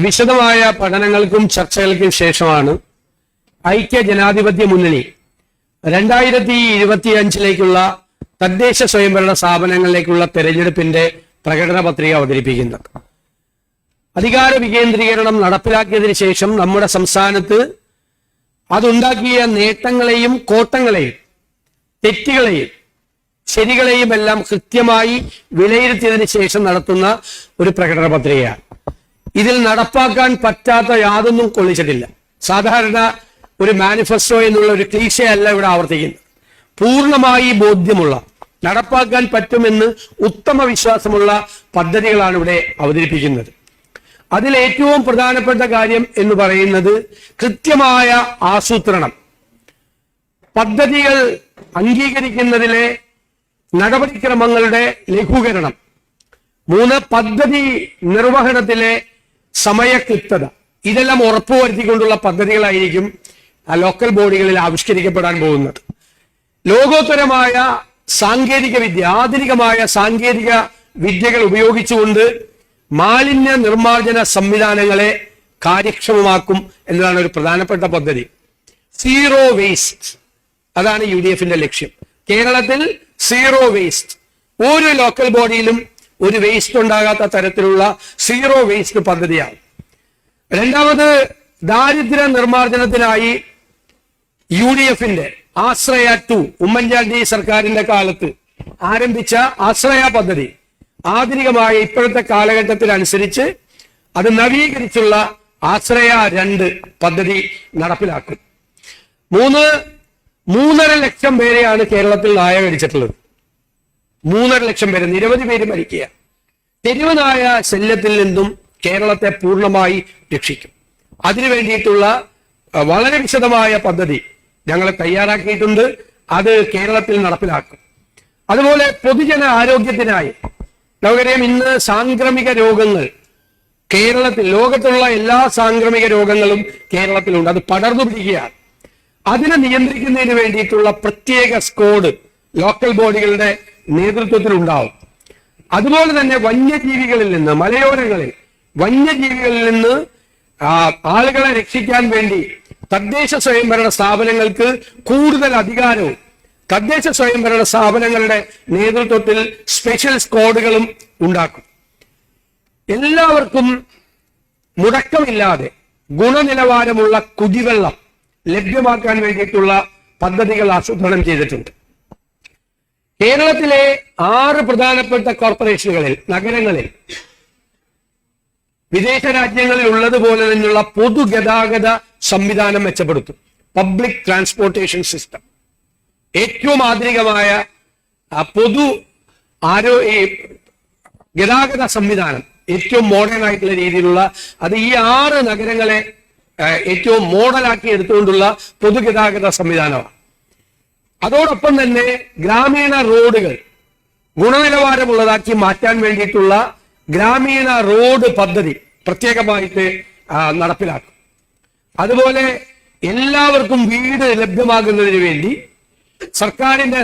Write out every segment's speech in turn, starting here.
വിശദമായ പഠനങ്ങൾക്കും ചർച്ചകൾക്കും ശേഷമാണ് ഐക്യ ജനാധിപത്യ മുന്നണി രണ്ടായിരത്തി ഇരുപത്തിയഞ്ചിലേക്കുള്ള തദ്ദേശ സ്വയംഭരണ സ്ഥാപനങ്ങളിലേക്കുള്ള തെരഞ്ഞെടുപ്പിന്റെ പ്രകടന പത്രിക അവതരിപ്പിക്കുന്നത്. അധികാര വികേന്ദ്രീകരണം നടപ്പിലാക്കിയതിനു ശേഷം നമ്മുടെ സംസ്ഥാനത്ത് അതുണ്ടാക്കിയ നേട്ടങ്ങളെയും കോട്ടങ്ങളെയും തെറ്റുകളെയും ശരികളെയും എല്ലാം കൃത്യമായി വിലയിരുത്തിയതിനു ശേഷം നടത്തുന്ന ഒരു പ്രകടന പത്രികയാണ്. ഇതിൽ നടപ്പാക്കാൻ പറ്റാത്ത യാതൊന്നും കൊള്ളിച്ചിട്ടില്ല. സാധാരണ ഒരു മാനിഫെസ്റ്റോ എന്നുള്ള ഒരു ക്ലീശയല്ല ഇവിടെ ആവർത്തിക്കുന്നത്. പൂർണമായി ബോധ്യമുള്ള നടപ്പാക്കാൻ പറ്റുമെന്ന് ഉത്തമ വിശ്വാസമുള്ള പദ്ധതികളാണ് ഇവിടെ അവതരിപ്പിക്കുന്നത്. അതിൽ ഏറ്റവും പ്രധാനപ്പെട്ട കാര്യം എന്ന് പറയുന്നത് കൃത്യമായ ആസൂത്രണം. പദ്ധതികൾ അംഗീകരിക്കുന്നതിലെ നടപടിക്രമങ്ങളുടെ ലഘൂകരണം. മൂന്ന് പദ്ധതി നിർവഹണത്തിലെ സമയക്ലിപ്തത. ഇതെല്ലാം ഉറപ്പുവരുത്തിക്കൊണ്ടുള്ള പദ്ധതികളായിരിക്കും ലോക്കൽ ബോഡികളിൽ ആവിഷ്കരിക്കപ്പെടാൻ പോകുന്നത്. ലോകോത്തരമായ സാങ്കേതിക വിദ്യ ആധുനികമായ സാങ്കേതിക വിദ്യകൾ ഉപയോഗിച്ചുകൊണ്ട് മാലിന്യ നിർമ്മാർജന സംവിധാനങ്ങളെ കാര്യക്ഷമമാക്കും എന്നതാണ് ഒരു പ്രധാനപ്പെട്ട പദ്ധതി. സീറോ വേസ്റ്റ് അതാണ് യു ലക്ഷ്യം. കേരളത്തിൽ സീറോ വേസ്റ്റ് ഒരു ലോക്കൽ ബോഡിയിലും ഒരു വേസ്റ്റ് ഉണ്ടാകാത്ത തരത്തിലുള്ള സീറോ വേസ്റ്റ് പദ്ധതിയാണ്. രണ്ടാമത് ദാരിദ്ര്യ നിർമ്മാർജനത്തിനായി യു ഡി എഫിന്റെ ആശ്രയ ടു ഉമ്മൻചാണ്ടി സർക്കാരിന്റെ കാലത്ത് ആരംഭിച്ച ആശ്രയ പദ്ധതി. ആധുനികമായ ഇപ്പോഴത്തെ കാലഘട്ടത്തിനനുസരിച്ച് അത് നവീകരിച്ചുള്ള ആശ്രയ രണ്ട് പദ്ധതി നടപ്പിലാക്കും. മൂന്ന് മൂന്നര ലക്ഷം പേരെയാണ് കേരളത്തിൽ നായ കടിച്ചിട്ടുള്ളത് മൂന്നര ലക്ഷം പേര് നിരവധി പേര് മരിക്കുക. തെരുവനായ ശല്യത്തിൽ നിന്നും കേരളത്തെ പൂർണമായി രക്ഷിക്കും. അതിനു വേണ്ടിയിട്ടുള്ള വളരെ വിശദമായ പദ്ധതി ഞങ്ങൾ തയ്യാറാക്കിയിട്ടുണ്ട്. അത് കേരളത്തിൽ നടപ്പിലാക്കും. അതുപോലെ പൊതുജന ആരോഗ്യത്തിനായി നമുക്കറിയാം ഇന്ന് സാംക്രമിക രോഗങ്ങൾ കേരളത്തിൽ ലോകത്തുള്ള എല്ലാ സാംക്രമിക രോഗങ്ങളും കേരളത്തിലുണ്ട്. അത് പടർന്നു പിടിക്കുകയാണ്. അതിനെ നിയന്ത്രിക്കുന്നതിന് വേണ്ടിയിട്ടുള്ള പ്രത്യേക സ്കോഡ് ലോക്കൽ ബോഡികളുടെ നേതൃത്വത്തിൽ ഉണ്ടാവും അതുപോലെ തന്നെ വന്യജീവികളിൽ നിന്ന് മലയോരങ്ങളിൽ വന്യജീവികളിൽ നിന്ന് ആളുകളെ രക്ഷിക്കാൻ വേണ്ടി തദ്ദേശ സ്വയംഭരണ സ്ഥാപനങ്ങൾക്ക് കൂടുതൽ അധികാരവും തദ്ദേശ സ്വയംഭരണ സ്ഥാപനങ്ങളുടെ നേതൃത്വത്തിൽ സ്പെഷ്യൽ സ്ക്വാഡുകളും ഉണ്ടാക്കും. എല്ലാവർക്കും മുടക്കമില്ലാതെ ഗുണനിലവാരമുള്ള കുടിവെള്ളം ലഭ്യമാക്കാൻ വേണ്ടിയിട്ടുള്ള പദ്ധതികൾ ആസൂത്രണം ചെയ്തിട്ടുണ്ട്. കേരളത്തിലെ ആറ് പ്രധാനപ്പെട്ട കോർപ്പറേഷനുകളിൽ നഗരങ്ങളിൽ വിദേശ രാജ്യങ്ങളിൽ ഉള്ളതുപോലെ തന്നെയുള്ള പൊതുഗതാഗത സംവിധാനം മെച്ചപ്പെടുത്തും. പബ്ലിക് ട്രാൻസ്പോർട്ടേഷൻ സിസ്റ്റം ഏറ്റവും ആധുനികമായ പൊതു ആരോ ഗതാഗത സംവിധാനം ഏറ്റവും മോഡേൺ ആയിട്ടുള്ള രീതിയിലുള്ള അത് ഈ ആറ് നഗരങ്ങളെ ഏറ്റവും മോഡലാക്കി എടുത്തുകൊണ്ടുള്ള പൊതുഗതാഗത സംവിധാനമാണ്. അതോടൊപ്പം തന്നെ ഗ്രാമീണ റോഡുകൾ ഗുണനിലവാരമുള്ളതാക്കി മാറ്റാൻ വേണ്ടിയിട്ടുള്ള ഗ്രാമീണ റോഡ് പദ്ധതി പ്രത്യേകമായിട്ട് നടപ്പിലാക്കും. അതുപോലെ എല്ലാവർക്കും വീട് ലഭ്യമാകുന്നതിന് വേണ്ടി സർക്കാരിന്റെ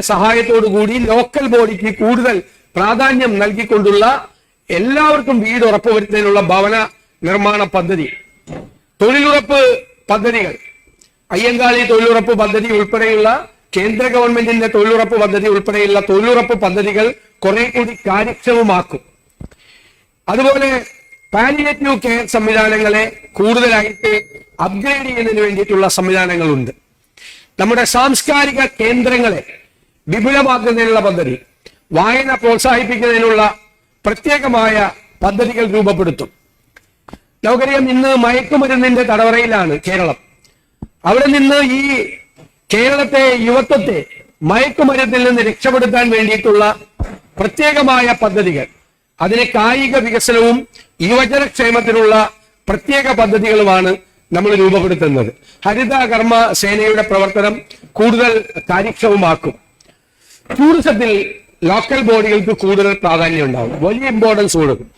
കൂടി ലോക്കൽ ബോഡിക്ക് കൂടുതൽ പ്രാധാന്യം നൽകിക്കൊണ്ടുള്ള എല്ലാവർക്കും വീട് ഉറപ്പുവരുത്തുന്നതിനുള്ള ഭവന നിർമ്മാണ പദ്ധതി തൊഴിലുറപ്പ് പദ്ധതികൾ അയ്യങ്കാളി തൊഴിലുറപ്പ് പദ്ധതി ഉൾപ്പെടെയുള്ള കേന്ദ്ര ഗവൺമെന്റിന്റെ തൊഴിലുറപ്പ് പദ്ധതി ഉൾപ്പെടെയുള്ള തൊഴിലുറപ്പ് പദ്ധതികൾ കുറെ കൂടി കാര്യക്ഷമമാക്കും. അതുപോലെ പാലിയേറ്റീവ് കെയർ സംവിധാനങ്ങളെ കൂടുതലായിട്ട് അപ്ഗ്രേഡ് ചെയ്യുന്നതിന് വേണ്ടിയിട്ടുള്ള സംവിധാനങ്ങളുണ്ട്. നമ്മുടെ സാംസ്കാരിക കേന്ദ്രങ്ങളെ വിപുലമാക്കുന്നതിനുള്ള പദ്ധതി വായന പ്രോത്സാഹിപ്പിക്കുന്നതിനുള്ള പ്രത്യേകമായ പദ്ധതികൾ രൂപപ്പെടുത്തും. നമുക്കറിയാം ഇന്ന് മയക്കുമരുന്നിന്റെ തടവറയിലാണ് കേരളം. അവിടെ നിന്ന് ഈ കേരളത്തെ യുവത്വത്തെ മയക്കുമരുന്നിൽ നിന്ന് രക്ഷപ്പെടുത്താൻ വേണ്ടിയിട്ടുള്ള പ്രത്യേകമായ പദ്ധതികൾ. അതിന് കായിക വികസനവും യുവജനക്ഷേമത്തിനുള്ള പ്രത്യേക പദ്ധതികളുമാണ് നമ്മൾ രൂപപ്പെടുത്തുന്നത്. ഹരിത കർമ്മ സേനയുടെ പ്രവർത്തനം കൂടുതൽ കാര്യക്ഷമമാക്കും. ടൂറിസത്തിൽ ലോക്കൽ ബോഡികൾക്ക് കൂടുതൽ പ്രാധാന്യം ഉണ്ടാകും വലിയ ഇമ്പോർട്ടൻസ് കൊടുക്കും.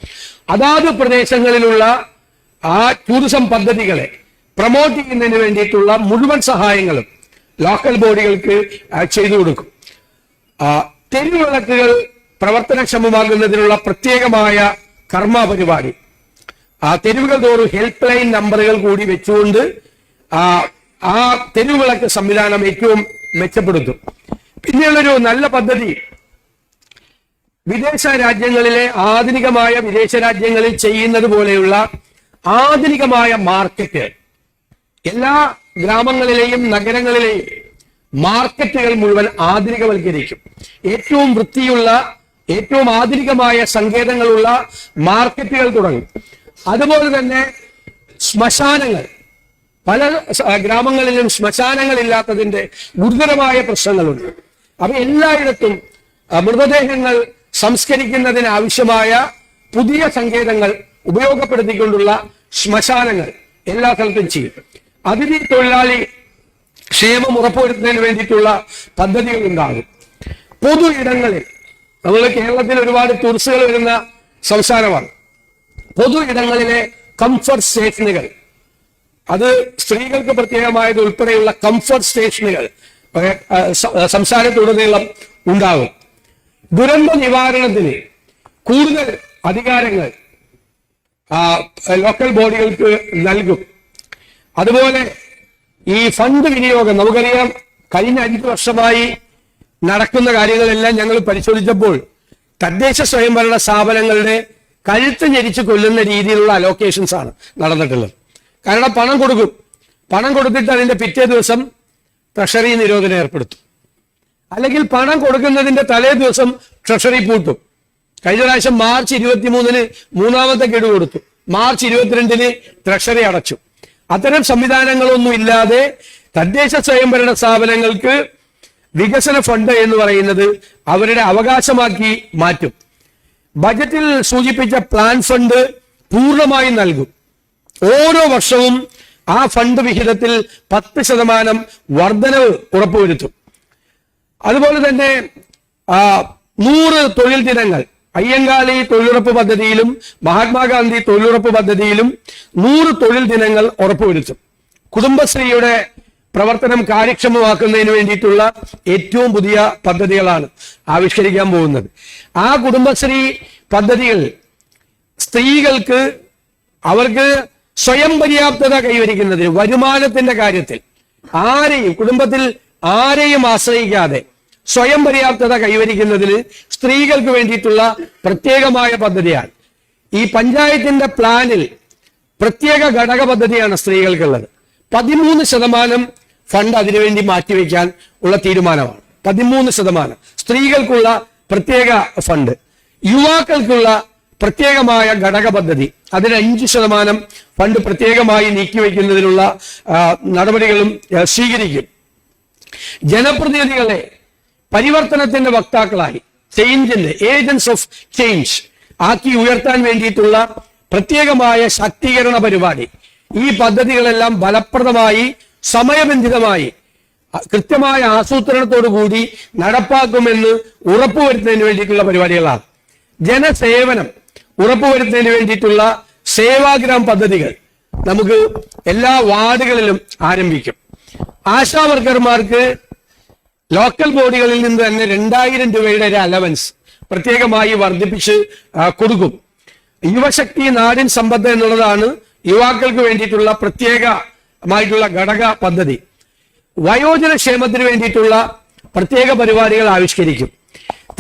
അതാത് പ്രദേശങ്ങളിലുള്ള ആ ടൂറിസം പദ്ധതികളെ പ്രൊമോട്ട് ചെയ്യുന്നതിന് വേണ്ടിയിട്ടുള്ള മുഴുവൻ സഹായങ്ങളും ലോക്കൽ ബോഡികൾക്ക് ചെയ്തു കൊടുക്കും. തെരുവ് തെരുവിളക്കുകൾ പ്രവർത്തനക്ഷമമാകുന്നതിനുള്ള പ്രത്യേകമായ കർമ്മ പരിപാടി ആ തെരുവുകൾ തോറും ഹെൽപ്പ് ലൈൻ നമ്പറുകൾ കൂടി വെച്ചുകൊണ്ട് ആ ആ തെരുവിളക്ക് സംവിധാനം ഏറ്റവും മെച്ചപ്പെടുത്തും. പിന്നെയുള്ളൊരു നല്ല പദ്ധതി. വിദേശ രാജ്യങ്ങളിലെ ആധുനികമായ വിദേശ രാജ്യങ്ങളിൽ ചെയ്യുന്നത് പോലെയുള്ള ആധുനികമായ മാർക്കറ്റ്. എല്ലാ ഗ്രാമങ്ങളിലെയും നഗരങ്ങളിലെയും മാർക്കറ്റുകൾ മുഴുവൻ ആധുനികവൽക്കരിക്കും. ഏറ്റവും വൃത്തിയുള്ള ഏറ്റവും ആധുനികമായ സങ്കേതങ്ങളുള്ള മാർക്കറ്റുകൾ തുടങ്ങും. അതുപോലെ തന്നെ ശ്മശാനങ്ങൾ. പല ഗ്രാമങ്ങളിലും ശ്മശാനങ്ങളില്ലാത്തതിന്റെ ഗുരുതരമായ പ്രശ്നങ്ങളുണ്ട്. അപ്പൊ എല്ലായിടത്തും മൃതദേഹങ്ങൾ സംസ്കരിക്കുന്നതിന് ആവശ്യമായ പുതിയ സങ്കേതങ്ങൾ ഉപയോഗപ്പെടുത്തിക്കൊണ്ടുള്ള ശ്മശാനങ്ങൾ എല്ലാ സ്ഥലത്തും ചെയ്യും. അതിഥി തൊഴിലാളി ക്ഷേമം ഉറപ്പുവരുത്തുന്നതിന് വേണ്ടിയിട്ടുള്ള പദ്ധതികൾ ഉണ്ടാകും. പൊതു ഇടങ്ങളിൽ നമ്മൾ കേരളത്തിൽ ഒരുപാട് ടൂറിസ്റ്റുകൾ വരുന്ന സംസ്ഥാനമാണ്. പൊതു ഇടങ്ങളിലെ കംഫർട്ട് സ്റ്റേഷനുകൾ അത് സ്ത്രീകൾക്ക് പ്രത്യേകമായത് ഉൾപ്പെടെയുള്ള കംഫർട്ട് സ്റ്റേഷനുകൾ സംസ്ഥാനത്തുടനീളം ഉണ്ടാകും. ദുരന്ത നിവാരണത്തിന് കൂടുതൽ അധികാരങ്ങൾ ലോക്കൽ ബോഡികൾക്ക് നൽകും. അതുപോലെ ഈ ഫണ്ട് വിനിയോഗം നമുക്കറിയാം കഴിഞ്ഞ അഞ്ചു വർഷമായി നടക്കുന്ന കാര്യങ്ങളെല്ലാം ഞങ്ങൾ പരിശോധിച്ചപ്പോൾ തദ്ദേശ സ്വയംഭരണ സ്ഥാപനങ്ങളുടെ കഴുത്ത് ഞെരിച്ച് കൊല്ലുന്ന രീതിയിലുള്ള അലോക്കേഷൻസ് ആണ് നടന്നിട്ടുള്ളത്. കാരണം പണം കൊടുക്കും. പണം കൊടുത്തിട്ട് അതിന്റെ പിറ്റേ ദിവസം ട്രഷറി നിരോധനം ഏർപ്പെടുത്തും. അല്ലെങ്കിൽ പണം കൊടുക്കുന്നതിന്റെ തലേ ദിവസം ട്രഷറി പൂട്ടും. കഴിഞ്ഞ പ്രാവശ്യം മാർച്ച് ഇരുപത്തിമൂന്നിന് മൂന്നാമത്തെ ഗഡു കൊടുത്തു. മാർച്ച് ഇരുപത്തിരണ്ടിന് ട്രഷറി അടച്ചു. അത്തരം സംവിധാനങ്ങളൊന്നും ഇല്ലാതെ തദ്ദേശ സ്വയംഭരണ സ്ഥാപനങ്ങൾക്ക് വികസന ഫണ്ട് എന്ന് പറയുന്നത് അവരുടെ അവകാശമാക്കി മാറ്റും. ബജറ്റിൽ സൂചിപ്പിച്ച പ്ലാൻ ഫണ്ട് പൂർണമായും നൽകും. ഓരോ വർഷവും ആ ഫണ്ട് വിഹിതത്തിൽ പത്ത് ശതമാനം വർധനവ് ഉറപ്പുവരുത്തും. അതുപോലെ തന്നെ നൂറ് തൊഴിൽ ദിനങ്ങൾ അയ്യങ്കാളി തൊഴിലുറപ്പ് പദ്ധതിയിലും മഹാത്മാഗാന്ധി തൊഴിലുറപ്പ് പദ്ധതിയിലും നൂറ് തൊഴിൽ ദിനങ്ങൾ ഉറപ്പുവരുത്തും. കുടുംബശ്രീയുടെ പ്രവർത്തനം കാര്യക്ഷമമാക്കുന്നതിന് വേണ്ടിയിട്ടുള്ള ഏറ്റവും പുതിയ പദ്ധതികളാണ് ആവിഷ്കരിക്കാൻ പോകുന്നത്. ആ കുടുംബശ്രീ പദ്ധതികൾ സ്ത്രീകൾക്ക് അവർക്ക് സ്വയം പര്യാപ്തത കൈവരിക്കുന്നതിന് വരുമാനത്തിന്റെ കാര്യത്തിൽ ആരെയും കുടുംബത്തിൽ ആരെയും ആശ്രയിക്കാതെ സ്വയം പര്യാപ്തത കൈവരിക്കുന്നതിന് സ്ത്രീകൾക്ക് വേണ്ടിയിട്ടുള്ള പ്രത്യേകമായ പദ്ധതിയാണ്. ഈ പഞ്ചായത്തിന്റെ പ്ലാനിൽ പ്രത്യേക ഘടക പദ്ധതിയാണ് സ്ത്രീകൾക്കുള്ളത്. പതിമൂന്ന് ശതമാനം ഫണ്ട് അതിനുവേണ്ടി മാറ്റിവെക്കാൻ ഉള്ള തീരുമാനമാണ്. പതിമൂന്ന് ശതമാനം. സ്ത്രീകൾക്കുള്ള പ്രത്യേക ഫണ്ട്. യുവാക്കൾക്കുള്ള പ്രത്യേകമായ ഘടക പദ്ധതി. അതിന് അഞ്ച് ശതമാനം ഫണ്ട് പ്രത്യേകമായി നീക്കിവെക്കുന്നതിനുള്ള നടപടികളും സ്വീകരിക്കും. ജനപ്രതിനിധികളെ പരിവർത്തനത്തിന്റെ വക്താക്കളായി. ചേഞ്ചിന്റെ ഏജൻസ് ഓഫ് ചേഞ്ച് ആക്കി ഉയർത്താൻ വേണ്ടിയിട്ടുള്ള പ്രത്യേകമായ ശാക്തീകരണ പരിപാടി. ഈ പദ്ധതികളെല്ലാം ഫലപ്രദമായി സമയബന്ധിതമായി കൃത്യമായ ആസൂത്രണത്തോടു കൂടി നടപ്പാക്കുമെന്ന് ഉറപ്പുവരുത്തുന്നതിന് വേണ്ടിയിട്ടുള്ള പരിപാടികളാണ്. ജനസേവനം ഉറപ്പുവരുത്തുന്നതിന് വേണ്ടിയിട്ടുള്ള സേവാഗ്രാം പദ്ധതികൾ നമുക്ക് എല്ലാ വാർഡുകളിലും ആരംഭിക്കും. ആശാ വർക്കർമാർക്ക് ലോക്കൽ ബോഡികളിൽ നിന്ന് തന്നെ രണ്ടായിരം രൂപയുടെ ഒരു അലവൻസ് പ്രത്യേകമായി വർദ്ധിപ്പിച്ച് കൊടുക്കും. യുവശക്തി നാടിൻ സമ്പത്ത് എന്നുള്ളതാണ് യുവാക്കൾക്ക് വേണ്ടിയിട്ടുള്ള പ്രത്യേകമായിട്ടുള്ള ഘടക പദ്ധതി. വയോജന ക്ഷേമത്തിന് വേണ്ടിയിട്ടുള്ള പ്രത്യേക പരിപാടികൾ ആവിഷ്കരിക്കും.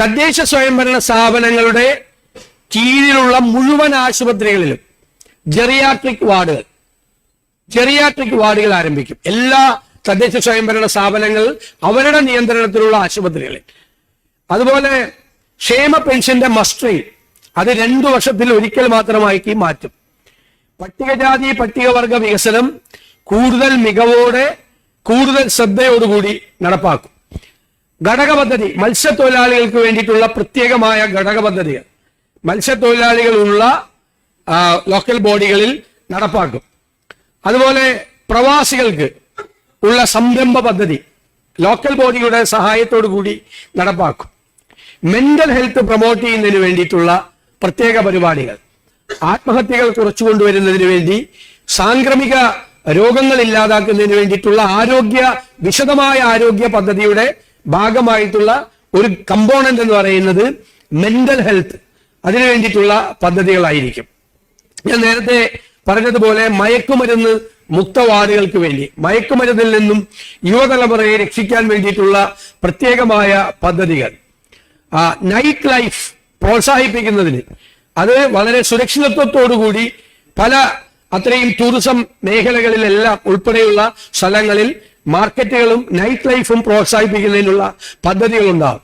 തദ്ദേശ സ്വയംഭരണ സ്ഥാപനങ്ങളുടെ കീഴിലുള്ള മുഴുവൻ ആശുപത്രികളിലും ജെറിയാട്രിക് വാർഡുകൾ ജെറിയാട്രിക് വാർഡുകൾ ആരംഭിക്കും. എല്ലാ തദ്ദേശ സ്വയംഭരണ സ്ഥാപനങ്ങൾ അവരുടെ നിയന്ത്രണത്തിലുള്ള ആശുപത്രികളിൽ. അതുപോലെ ക്ഷേമ പെൻഷന്റെ മസ്റ്ററിംഗ് അത് രണ്ടു വർഷത്തിൽ ഒരിക്കൽ മാത്രമാക്കി മാറ്റും. പട്ടികജാതി പട്ടികവർഗ വികസനം കൂടുതൽ മികവോടെ കൂടുതൽ ശ്രദ്ധയോടുകൂടി നടപ്പാക്കും. ഘടക പദ്ധതി മത്സ്യത്തൊഴിലാളികൾക്ക് വേണ്ടിയിട്ടുള്ള പ്രത്യേകമായ ഘടക പദ്ധതികൾ മത്സ്യത്തൊഴിലാളികളുള്ള ലോക്കൽ ബോഡികളിൽ നടപ്പാക്കും. അതുപോലെ പ്രവാസികൾക്ക് ഉള്ള സംരംഭ പദ്ധതി ലോക്കൽ ബോഡിയുടെ സഹായത്തോടു കൂടി നടപ്പാക്കും. മെന്റൽ ഹെൽത്ത് പ്രൊമോട്ട് ചെയ്യുന്നതിന് വേണ്ടിയിട്ടുള്ള പ്രത്യേക പരിപാടികൾ. ആത്മഹത്യകൾ കുറച്ചു കൊണ്ടുവരുന്നതിന് വേണ്ടി സാംക്രമിക രോഗങ്ങൾ ഇല്ലാതാക്കുന്നതിന് വേണ്ടിയിട്ടുള്ള ആരോഗ്യ വിശദമായ ആരോഗ്യ പദ്ധതിയുടെ ഭാഗമായിട്ടുള്ള ഒരു കമ്പോണന്റ് എന്ന് പറയുന്നത് മെന്റൽ ഹെൽത്ത് അതിനു വേണ്ടിയിട്ടുള്ള പദ്ധതികളായിരിക്കും. ഞാൻ നേരത്തെ പറഞ്ഞതുപോലെ മയക്കുമരുന്ന് മുക്ത വാർഡുകൾക്ക് വേണ്ടി മയക്കുമരുന്നിൽ നിന്നും യുവതലമുറയെ രക്ഷിക്കാൻ വേണ്ടിയിട്ടുള്ള പ്രത്യേകമായ പദ്ധതികൾ. നൈറ്റ് ലൈഫ് പ്രോത്സാഹിപ്പിക്കുന്നതിന്. അത് വളരെ സുരക്ഷിതത്വത്തോടുകൂടി പല അത്രയും ടൂറിസം മേഖലകളിലെല്ലാം ഉൾപ്പെടെയുള്ള സ്ഥലങ്ങളിൽ മാർക്കറ്റുകളും നൈറ്റ് ലൈഫും പ്രോത്സാഹിപ്പിക്കുന്നതിനുള്ള പദ്ധതികളുണ്ടാകും.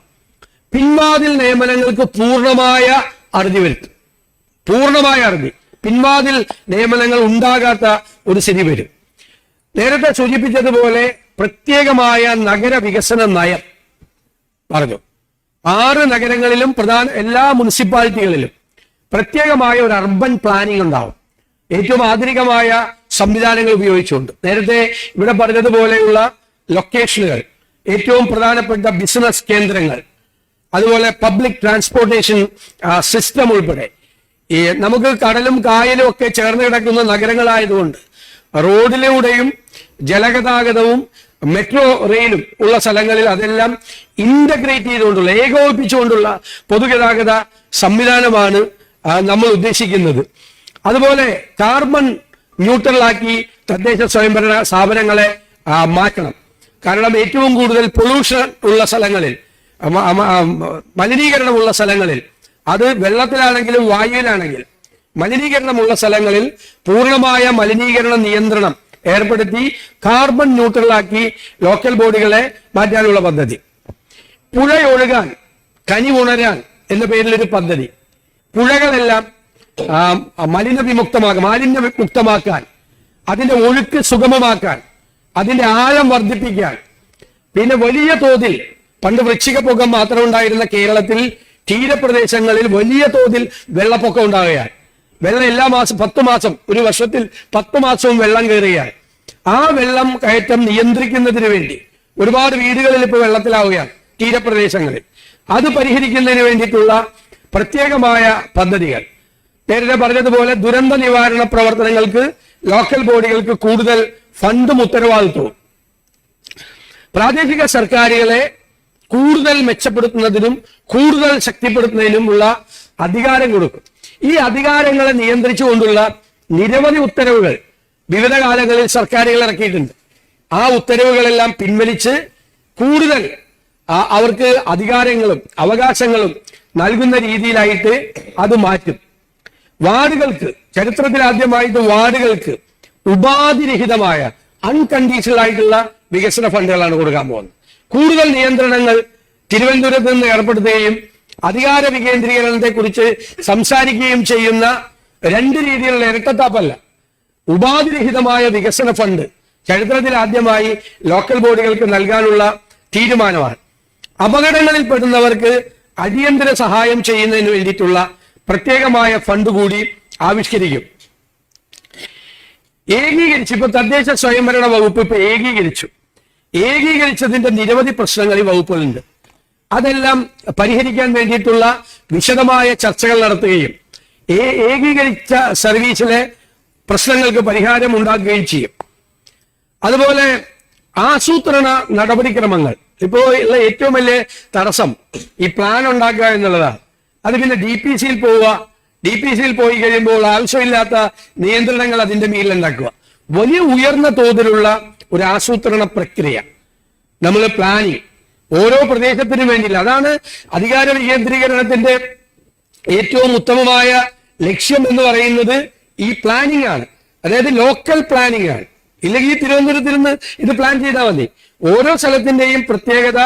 പിൻവാതിൽ നിയമനങ്ങൾക്ക് പൂർണമായ അറുതി വരുത്തും. പൂർണമായ അറുതി. പിൻവാതിൽ നിയമനങ്ങൾ ഉണ്ടാകാത്ത ഒരു സ്ഥിതി വരും. നേരത്തെ സൂചിപ്പിച്ചതുപോലെ പ്രത്യേകമായ നഗര വികസന നയം പറഞ്ഞു. ആറ് നഗരങ്ങളിലും പ്രധാന എല്ലാ മുനിസിപ്പാലിറ്റികളിലും പ്രത്യേകമായ ഒരു അർബൻ പ്ലാനിംഗ് ഉണ്ടാവും. ഏറ്റവും ആധുനികമായ സംവിധാനങ്ങൾ ഉപയോഗിച്ചുകൊണ്ട്. നേരത്തെ ഇവിടെ പറഞ്ഞതുപോലെയുള്ള ലൊക്കേഷനുകൾ ഏറ്റവും പ്രധാനപ്പെട്ട ബിസിനസ് കേന്ദ്രങ്ങൾ അതുപോലെ പബ്ലിക് ട്രാൻസ്പോർട്ടേഷൻ സിസ്റ്റം ഉൾപ്പെടെ. ഈ നമുക്ക് കടലും കായലും ഒക്കെ ചേർന്ന് കിടക്കുന്ന നഗരങ്ങളായതുകൊണ്ട് റോഡിലൂടെയും ജലഗതാഗതവും മെട്രോ റെയിലും ഉള്ള സ്ഥലങ്ങളിൽ അതെല്ലാം ഇന്റഗ്രേറ്റ് ചെയ്തുകൊണ്ടുള്ള ഏകോപിപ്പിച്ചുകൊണ്ടുള്ള പൊതുഗതാഗത സംവിധാനമാണ് നമ്മൾ ഉദ്ദേശിക്കുന്നത്. അതുപോലെ കാർബൺ ന്യൂട്രലാക്കി തദ്ദേശ സ്വയംഭരണ സ്ഥാപനങ്ങളെ മാറ്റണം. കാരണം ഏറ്റവും കൂടുതൽ പൊല്യൂഷൻ ഉള്ള സ്ഥലങ്ങളിൽ മലിനീകരണമുള്ള സ്ഥലങ്ങളിൽ അത് വെള്ളത്തിലാണെങ്കിലും വായുവിലാണെങ്കിലും മലിനീകരണമുള്ള സ്ഥലങ്ങളിൽ പൂർണമായ മലിനീകരണ നിയന്ത്രണം ഏർപ്പെടുത്തി കാർബൺ ന്യൂട്രലാക്കി ലോക്കൽ ബോഡികളെ മാറ്റാനുള്ള പദ്ധതി. പുഴയൊഴുകാൻ കനി ഉണരാൻ എന്ന പേരിൽ ഒരു പദ്ധതി. പുഴകളെല്ലാം മലിന വിമുക്തമാക്കാൻ മാലിന്യ മുക്തമാക്കാൻ അതിന്റെ ഒഴുക്ക് സുഗമമാക്കാൻ അതിന്റെ ആഴം വർദ്ധിപ്പിക്കാൻ. പിന്നെ വലിയ തോതിൽ പണ്ട് വൃശ്ചിക പുകം മാത്രം ഉണ്ടായിരുന്ന കേരളത്തിൽ തീരപ്രദേശങ്ങളിൽ വലിയ തോതിൽ വെള്ളപ്പൊക്കം ഉണ്ടാവുകയാണ്. വെള്ളം എല്ലാ മാസം പത്ത് മാസം ഒരു വർഷത്തിൽ പത്ത് മാസവും വെള്ളം കയറുകയാണ്. ആ വെള്ളം കയറ്റം നിയന്ത്രിക്കുന്നതിന് വേണ്ടി ഒരുപാട് വീടുകളിൽ ഇപ്പോൾ വെള്ളത്തിലാവുകയാണ് തീരപ്രദേശങ്ങളിൽ. അത് പരിഹരിക്കുന്നതിന് വേണ്ടിയിട്ടുള്ള പ്രത്യേകമായ പദ്ധതികൾ. നേരത്തെ പറഞ്ഞതുപോലെ ദുരന്ത നിവാരണ പ്രവർത്തനങ്ങൾക്ക് ലോക്കൽ ബോഡികൾക്ക് കൂടുതൽ ഫണ്ടും ഉത്തരവാദിത്വവും. പ്രാദേശിക സർക്കാരുകളെ കൂടുതൽ മെച്ചപ്പെടുത്തുന്നതിനും കൂടുതൽ ശക്തിപ്പെടുത്തുന്നതിനുമുള്ള അധികാരം കൊടുക്കും. ഈ അധികാരങ്ങളെ നിയന്ത്രിച്ചുകൊണ്ടുള്ള നിരവധി ഉത്തരവുകൾ വിവിധ കാലങ്ങളിൽ സർക്കാരുകൾ ഇറക്കിയിട്ടുണ്ട്. ആ ഉത്തരവുകളെല്ലാം പിൻവലിച്ച് കൂടുതൽ അവർക്ക് അധികാരങ്ങളും അവകാശങ്ങളും നൽകുന്ന രീതിയിലായിട്ട് അത് മാറ്റും. വാർഡുകൾക്ക് ചരിത്രത്തിൽ ആദ്യമായിട്ട് വാർഡുകൾക്ക് ഉപാധിരഹിതമായ അൺകണ്ടീഷണൽ ആയിട്ടുള്ള വികസന ഫണ്ടുകളാണ് കൊടുക്കാൻ പോകുന്നത്. കൂടുതൽ നിയന്ത്രണങ്ങൾ തിരുവനന്തപുരത്ത് നിന്ന് ഏർപ്പെടുത്തുകയും അധികാര വികേന്ദ്രീകരണത്തെ കുറിച്ച് സംസാരിക്കുകയും ചെയ്യുന്ന രണ്ട് രീതിയിലുള്ള ഇരട്ടത്താപ്പല്ല. ഉപാധിരഹിതമായ വികസന ഫണ്ട് ചരിത്രത്തിൽ ആദ്യമായി ലോക്കൽ ബോഡികൾക്ക് നൽകാനുള്ള തീരുമാനമാണ്. അപകടങ്ങളിൽ പെടുന്നവർക്ക് അടിയന്തര സഹായം ചെയ്യുന്നതിന് വേണ്ടിയിട്ടുള്ള പ്രത്യേകമായ ഫണ്ട് കൂടി ആവിഷ്കരിക്കും. ഏകീകരിച്ചു ഇപ്പൊ തദ്ദേശ സ്വയംഭരണ വകുപ്പ് ഇപ്പൊ ഏകീകരിച്ചു. ഏകീകരിച്ചതിന്റെ നിരവധി പ്രശ്നങ്ങൾ ഈ വകുപ്പുകളുണ്ട്. അതെല്ലാം പരിഹരിക്കാൻ വേണ്ടിയിട്ടുള്ള വിശദമായ ചർച്ചകൾ നടത്തുകയും ഏകീകരിച്ച സർവീസിലെ പ്രശ്നങ്ങൾക്ക് പരിഹാരം ഉണ്ടാക്കുകയും ചെയ്യും. അതുപോലെ ആസൂത്രണ നടപടിക്രമങ്ങൾ. ഇപ്പോൾ ഉള്ള ഏറ്റവും വലിയ തടസ്സം ഈ പ്ലാൻ ഉണ്ടാക്കുക എന്നുള്ളതാണ്. അത് പിന്നെ ഡി പി സിയിൽ പോവുക. ഡി പി സിയിൽ പോയി കഴിയുമ്പോൾ ആവശ്യമില്ലാത്ത നിയന്ത്രണങ്ങൾ അതിന്റെ മേലിൽ ഉണ്ടാക്കുക. വലിയ ഉയർന്ന തോതിലുള്ള ഒരു ആസൂത്രണ പ്രക്രിയ. നമ്മൾ പ്ലാനിങ് ഓരോ പ്രദേശത്തിനും വേണ്ടിയില്ല. അതാണ് അധികാര വികേന്ദ്രീകരണത്തിന്റെ ഏറ്റവും ഉത്തമമായ ലക്ഷ്യം എന്ന് പറയുന്നത് ഈ പ്ലാനിംഗ് ആണ്. അതായത് ലോക്കൽ പ്ലാനിംഗ് ആണ്. ഇല്ലെങ്കിൽ ഈ തിരുവനന്തപുരത്തിൽ നിന്ന് ഇത് പ്ലാൻ ചെയ്താൽ മതി. ഓരോ സ്ഥലത്തിന്റെയും പ്രത്യേകത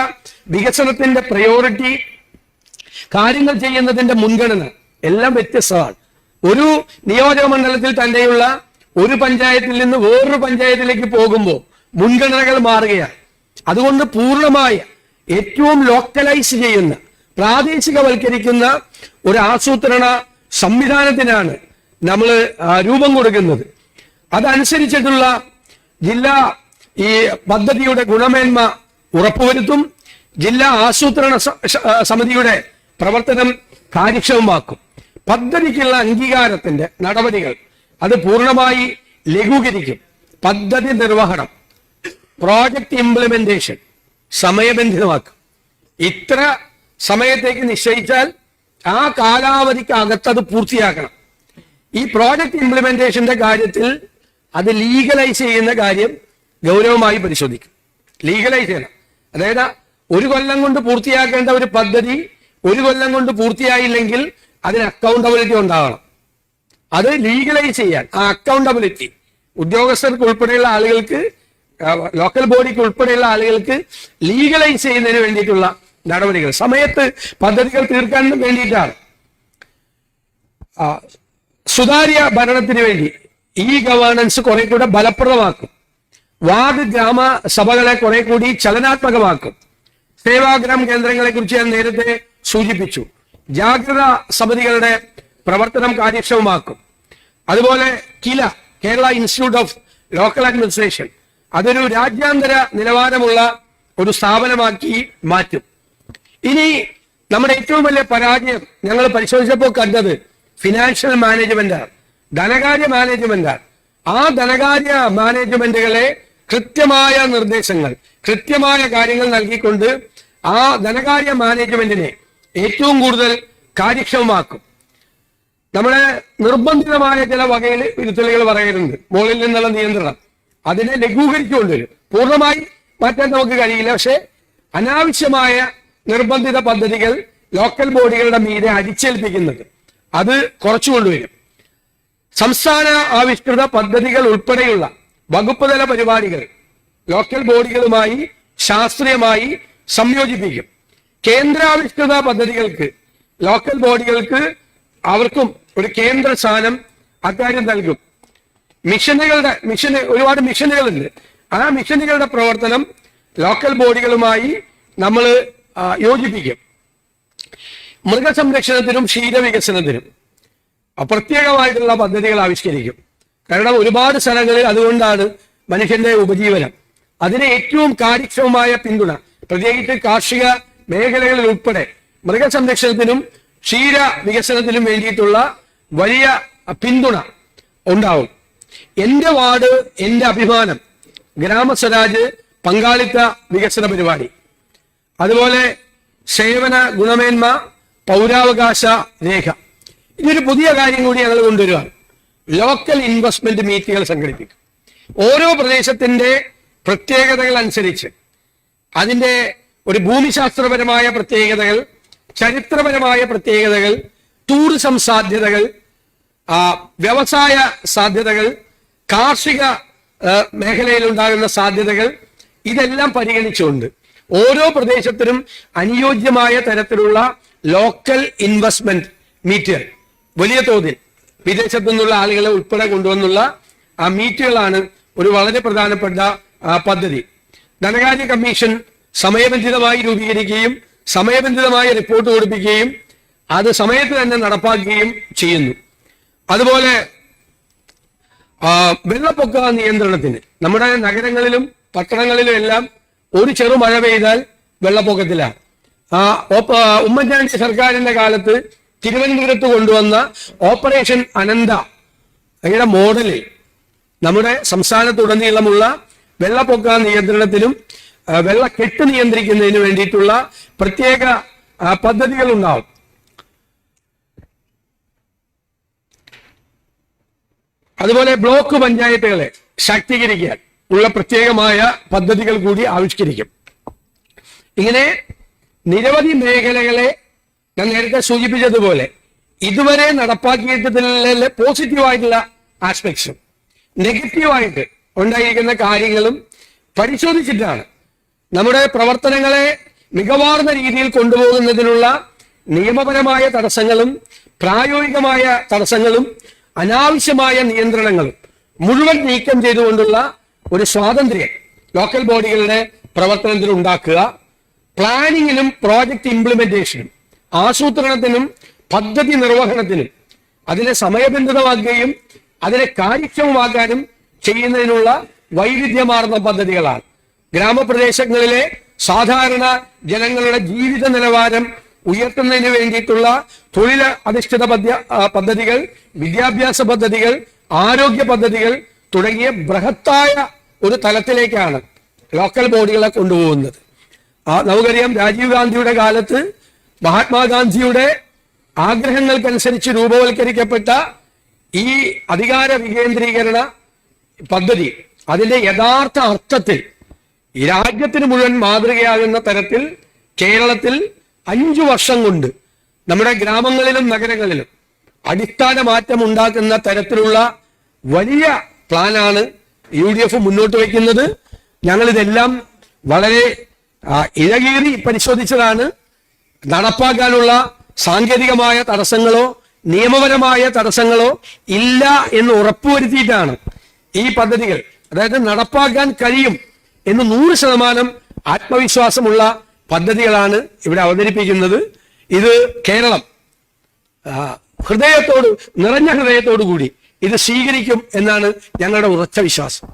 വികസനത്തിന്റെ പ്രയോറിറ്റി കാര്യങ്ങൾ ചെയ്യുന്നതിന്റെ മുൻഗണന എല്ലാം വ്യത്യസ്തമാണ്. ഒരു നിയോജക മണ്ഡലത്തിൽ തന്നെയുള്ള ഒരു പഞ്ചായത്തിൽ നിന്ന് വേറൊരു പഞ്ചായത്തിലേക്ക് പോകുമ്പോൾ മുൻഗണനകൾ മാറുകയാണ്. അതുകൊണ്ട് പൂർണമായ ഏറ്റവും ലോക്കലൈസ് ചെയ്യുന്ന പ്രാദേശികവൽക്കരിക്കുന്ന ഒരു ആസൂത്രണ സംവിധാനത്തിനാണ് നമ്മൾ രൂപം കൊടുക്കുന്നത്. അതനുസരിച്ചിട്ടുള്ള ജില്ലാ ഈ പദ്ധതിയുടെ ഗുണമേന്മ ഉറപ്പുവരുത്തും ജില്ലാ ആസൂത്രണ സമിതിയുടെ പ്രവർത്തനം കാര്യക്ഷമമാക്കും. പദ്ധതിക്കുള്ള അംഗീകാരത്തിന്റെ നടപടികൾ അത് പൂർണമായി ലഘൂകരിക്കും. പദ്ധതി നിർവഹണം. പ്രോജക്റ്റ് ഇംപ്ലിമെന്റേഷൻ സമയബന്ധിതമാക്കും. ഇത്ര സമയത്തേക്ക് നിശ്ചയിച്ചാൽ ആ കാലാവധിക്ക് അകത്ത് അത് പൂർത്തിയാക്കണം. ഈ പ്രോജക്റ്റ് ഇംപ്ലിമെന്റേഷന്റെ കാര്യത്തിൽ അത് ലീഗലൈസ് ചെയ്യുന്ന കാര്യം ഗൗരവമായി പരിശോധിക്കും. ലീഗലൈസ് ചെയ്യണം. അതായത് ഒരു കൊല്ലം കൊണ്ട് പൂർത്തിയാക്കേണ്ട ഒരു പദ്ധതി ഒരു കൊല്ലം കൊണ്ട് പൂർത്തിയായില്ലെങ്കിൽ അതിന് അക്കൗണ്ടബിലിറ്റി ഉണ്ടാവണം. അത് ലീഗലൈസ് ചെയ്യാൻ ആ അക്കൗണ്ടബിലിറ്റി ഉദ്യോഗസ്ഥർക്ക് ഉൾപ്പെടെയുള്ള ആളുകൾക്ക് ലോക്കൽ ബോഡിക്ക് ഉൾപ്പെടെയുള്ള ആളുകൾക്ക് ലീഗലൈസ് ചെയ്യുന്നതിന് വേണ്ടിയിട്ടുള്ള നടപടികൾ. സമയത്ത് പദ്ധതികൾ തീർക്കാൻ വേണ്ടിയിട്ടാണ്. സുതാര്യ ഭരണത്തിന് വേണ്ടി ഈ ഗവേണൻസ് കുറെ കൂടെ ഫലപ്രദമാക്കും. വാർഡ് ഗ്രാമ സഭകളെ കുറെ കൂടി ചലനാത്മകമാക്കും. സേവാഗ്രാം കേന്ദ്രങ്ങളെ കുറിച്ച് ഞാൻ നേരത്തെ സൂചിപ്പിച്ചു. ജാഗ്രത സമിതികളുടെ പ്രവർത്തനം കാര്യക്ഷമമാക്കും. അതുപോലെ KILA Kerala institute of local administration. അതൊരു രാജ്യാന്തര നിലവാരമുള്ള ഒരു സ്ഥാപനമാക്കി മാറ്റും. ഇനി നമ്മുടെ ഏറ്റവും വലിയ പരാജയം ഞങ്ങൾ പരിശോധിച്ചപ്പോൾ കണ്ടത് ഫിനാൻഷ്യൽ മാനേജ്മെന്റാണ് ധനകാര്യ മാനേജ്മെന്റാണ് ആ ധനകാര്യ മാനേജ്മെന്റുകളെ കൃത്യമായ നിർദ്ദേശങ്ങൾ കൃത്യമായ കാര്യങ്ങൾ നൽകിക്കൊണ്ട് ആ ധനകാര്യ മാനേജ്മെന്റിനെ ഏറ്റവും കൂടുതൽ കാര്യക്ഷമമാക്കും. നമ്മളെ നിർബന്ധിതമായ ചില വകയിൽ തിരുത്തലുകൾ പറയുന്നുണ്ട്. മുകളിൽ നിന്നുള്ള നിയന്ത്രണം. അതിനെ ലഘൂകരിച്ചുകൊണ്ട് വരും. പൂർണമായി മാറ്റാൻ നമുക്ക് കഴിയില്ല പക്ഷെ അനാവശ്യമായ നിർബന്ധിത പദ്ധതികൾ ലോക്കൽ ബോഡികളുടെ മീതെ അടിച്ചേൽപ്പിക്കുന്നത് അത് കുറച്ചു കൊണ്ടുവരും. സംസ്ഥാന ആവിഷ്കൃത പദ്ധതികൾ ഉൾപ്പെടെയുള്ള വകുപ്പ് തല പരിപാടികൾ ലോക്കൽ ബോഡികളുമായി ശാസ്ത്രീയമായി സംയോജിപ്പിക്കും. കേന്ദ്രാവിഷ്കൃത പദ്ധതികൾക്ക് ലോക്കൽ ബോഡികൾക്ക് അവർക്കും ഒരു കേന്ദ്ര സ്ഥാനം അക്കാര്യം നൽകും. മിഷനുകളുടെ മിഷന് ഒരുപാട് മിഷനുകളുണ്ട്. ആ മിഷനുകളുടെ പ്രവർത്തനം ലോക്കൽ ബോഡികളുമായി നമ്മൾ യോജിപ്പിക്കും. മൃഗസംരക്ഷണത്തിനും ക്ഷീരവികസനത്തിനും പ്രത്യേകമായിട്ടുള്ള പദ്ധതികൾ ആവിഷ്കരിക്കും. കാരണം ഒരുപാട് സ്ഥലങ്ങളിൽ അതുകൊണ്ടാണ് മനുഷ്യന്റെ ഉപജീവനം. അതിന് ഏറ്റവും കാര്യക്ഷമമായ പിന്തുണ പ്രത്യേകിച്ച് കാർഷിക മേഖലകളിൽ ഉൾപ്പെടെ മൃഗസംരക്ഷണത്തിനും ക്ഷീര വികസനത്തിനും വേണ്ടിയിട്ടുള്ള വലിയ പിന്തുണ ഉണ്ടാവും. എന്റെ വാർഡ് എന്റെ അഭിമാനം ഗ്രാമസ്വരാജ് പങ്കാളിത്ത വികസന പരിപാടി. അതുപോലെ സേവന ഗുണമേന്മ പൗരാവകാശ രേഖ. ഇതൊരു പുതിയ കാര്യം കൂടി ഞങ്ങൾ കൊണ്ടുവരികയാണ് ലോക്കൽ ഇൻവെസ്റ്റ്മെന്റ് മീറ്റുകൾ സംഘടിപ്പിക്കും. ഓരോ പ്രദേശത്തിന്റെ പ്രത്യേകതകൾ അനുസരിച്ച് അതിന്റെ ഒരു ഭൂമിശാസ്ത്രപരമായ പ്രത്യേകതകൾ ചരിത്രപരമായ പ്രത്യേകതകൾ ടൂറിസം സാധ്യതകൾ വ്യവസായ സാധ്യതകൾ കാർഷിക മേഖലയിൽ ഉണ്ടാകുന്ന സാധ്യതകൾ ഇതെല്ലാം പരിഗണിച്ചുകൊണ്ട് ഓരോ പ്രദേശത്തിനും അനുയോജ്യമായ തരത്തിലുള്ള ലോക്കൽ ഇൻവെസ്റ്റ്മെന്റ് മീറ്റുകൾ വലിയ തോതിൽ വിദേശത്തു നിന്നുള്ള ആളുകളെ ഉൾപ്പെടെ കൊണ്ടുവന്നുള്ള ആ മീറ്റുകളാണ് ഒരു വളരെ പ്രധാനപ്പെട്ട പദ്ധതി. ധനകാര്യ കമ്മീഷൻ സമയബന്ധിതമായി രൂപീകരിക്കുകയും സമയബന്ധിതമായ റിപ്പോർട്ട് കൊടുപ്പിക്കുകയും അത് സമയത്ത് തന്നെ നടപ്പാക്കുകയും ചെയ്യുന്നു. അതുപോലെ വെള്ളപ്പൊക്ക നിയന്ത്രണത്തിന് നമ്മുടെ നഗരങ്ങളിലും പട്ടണങ്ങളിലും എല്ലാം ഒരു ചെറു മഴ പെയ്താൽ വെള്ളപ്പൊക്കത്തിലാണ്. ഉമ്മൻചാണ്ടി സർക്കാരിന്റെ കാലത്ത് തിരുവനന്തപുരത്ത് കൊണ്ടുവന്ന ഓപ്പറേഷൻ അനന്ത അങ്ങനെ മോഡലിൽ നമ്മുടെ സംസ്ഥാനത്തുടനീളമുള്ള വെള്ളപ്പൊക്ക നിയന്ത്രണത്തിനും വെള്ളക്കെട്ട് നിയന്ത്രിക്കുന്നതിന് വേണ്ടിയിട്ടുള്ള പ്രത്യേക പദ്ധതികൾ ഉണ്ടാവും അതുപോലെ ബ്ലോക്ക് പഞ്ചായത്തുകളെ ശാക്തീകരിക്കാൻ ഉള്ള പ്രത്യേകമായ പദ്ധതികൾ കൂടി ആവിഷ്കരിക്കും. ഇങ്ങനെ നിരവധി മേഖലകളെ ഞാൻ നേരത്തെ സൂചിപ്പിച്ചതുപോലെ ഇതുവരെ നടപ്പാക്കിയിട്ടതിലെ പോസിറ്റീവായിട്ടുള്ള ആസ്പെക്ട്സും നെഗറ്റീവായിട്ട് ഉണ്ടായിരിക്കുന്ന കാര്യങ്ങളും പരിശോധിച്ചിട്ടാണ് നമ്മുടെ പ്രവർത്തനങ്ങളെ മികവാർന്ന രീതിയിൽ കൊണ്ടുപോകുന്നതിനുള്ള നിയമപരമായ തടസ്സങ്ങളും പ്രായോഗികമായ തടസ്സങ്ങളും അനാവശ്യമായ നിയന്ത്രണങ്ങൾ മുഴുവൻ നീക്കം ചെയ്തുകൊണ്ടുള്ള ഒരു സ്വാതന്ത്ര്യം ലോക്കൽ ബോഡികളുടെ പ്രവർത്തനത്തിൽ ഉണ്ടാക്കുക. പ്ലാനിങ്ങിനും പ്രോജക്റ്റ് ഇംപ്ലിമെന്റേഷനും ആസൂത്രണത്തിനും പദ്ധതി നിർവഹണത്തിനും അതിനെ സമയബന്ധിതമാക്കുകയും അതിനെ കാര്യക്ഷമമാക്കാനും ചെയ്യുന്നതിനുള്ള വൈവിധ്യമാർന്ന പദ്ധതികളാണ്. ഗ്രാമപ്രദേശങ്ങളിലെ സാധാരണ ജനങ്ങളുടെ ജീവിത നിലവാരം ഉയർത്തുന്നതിന് വേണ്ടിയിട്ടുള്ള തൊഴിൽ അധിഷ്ഠിത പദ്ധതികൾ വിദ്യാഭ്യാസ പദ്ധതികൾ ആരോഗ്യ പദ്ധതികൾ തുടങ്ങിയ ബൃഹത്തായ ഒരു തലത്തിലേക്കാണ് ലോക്കൽ ബോഡികളെ കൊണ്ടുപോകുന്നത്. നമുക്കറിയാം രാജീവ് ഗാന്ധിയുടെ കാലത്ത് മഹാത്മാഗാന്ധിയുടെ ആഗ്രഹങ്ങൾക്കനുസരിച്ച് രൂപവൽക്കരിക്കപ്പെട്ട ഈ അധികാര വികേന്ദ്രീകരണ പദ്ധതി അതിന്റെ യഥാർത്ഥ അർത്ഥത്തിൽ രാജ്യത്തിന് മുഴുവൻ മാതൃകയാകുന്ന തരത്തിൽ കേരളത്തിൽ അഞ്ചു വർഷം കൊണ്ട് നമ്മുടെ ഗ്രാമങ്ങളിലും നഗരങ്ങളിലും അടിസ്ഥാന മാറ്റം ഉണ്ടാക്കുന്ന തരത്തിലുള്ള വലിയ പ്ലാനാണ് യു ഡി എഫ് മുന്നോട്ട് വയ്ക്കുന്നത്. ഞങ്ങളിതെല്ലാം വളരെ ഇഴകീറി പരിശോധിച്ചതാണ്. നടപ്പാക്കാനുള്ള സാങ്കേതികമായ തടസ്സങ്ങളോ നിയമപരമായ തടസ്സങ്ങളോ ഇല്ല എന്ന് ഉറപ്പുവരുത്തിയിട്ടാണ് ഈ പദ്ധതികൾ. അതായത് നടപ്പാക്കാൻ കഴിയും എന്ന് നൂറ് ശതമാനം ആത്മവിശ്വാസമുള്ള പദ്ധതികളാണ് ഇവിടെ അവതരിപ്പിക്കുന്നത്. ഇത് കേരളം ഹൃദയത്തോട് നിറഞ്ഞ ഹൃദയത്തോടു കൂടി ഇത് സ്വീകരിക്കും എന്നാണ് ഞങ്ങളുടെ ഉറച്ച വിശ്വാസം.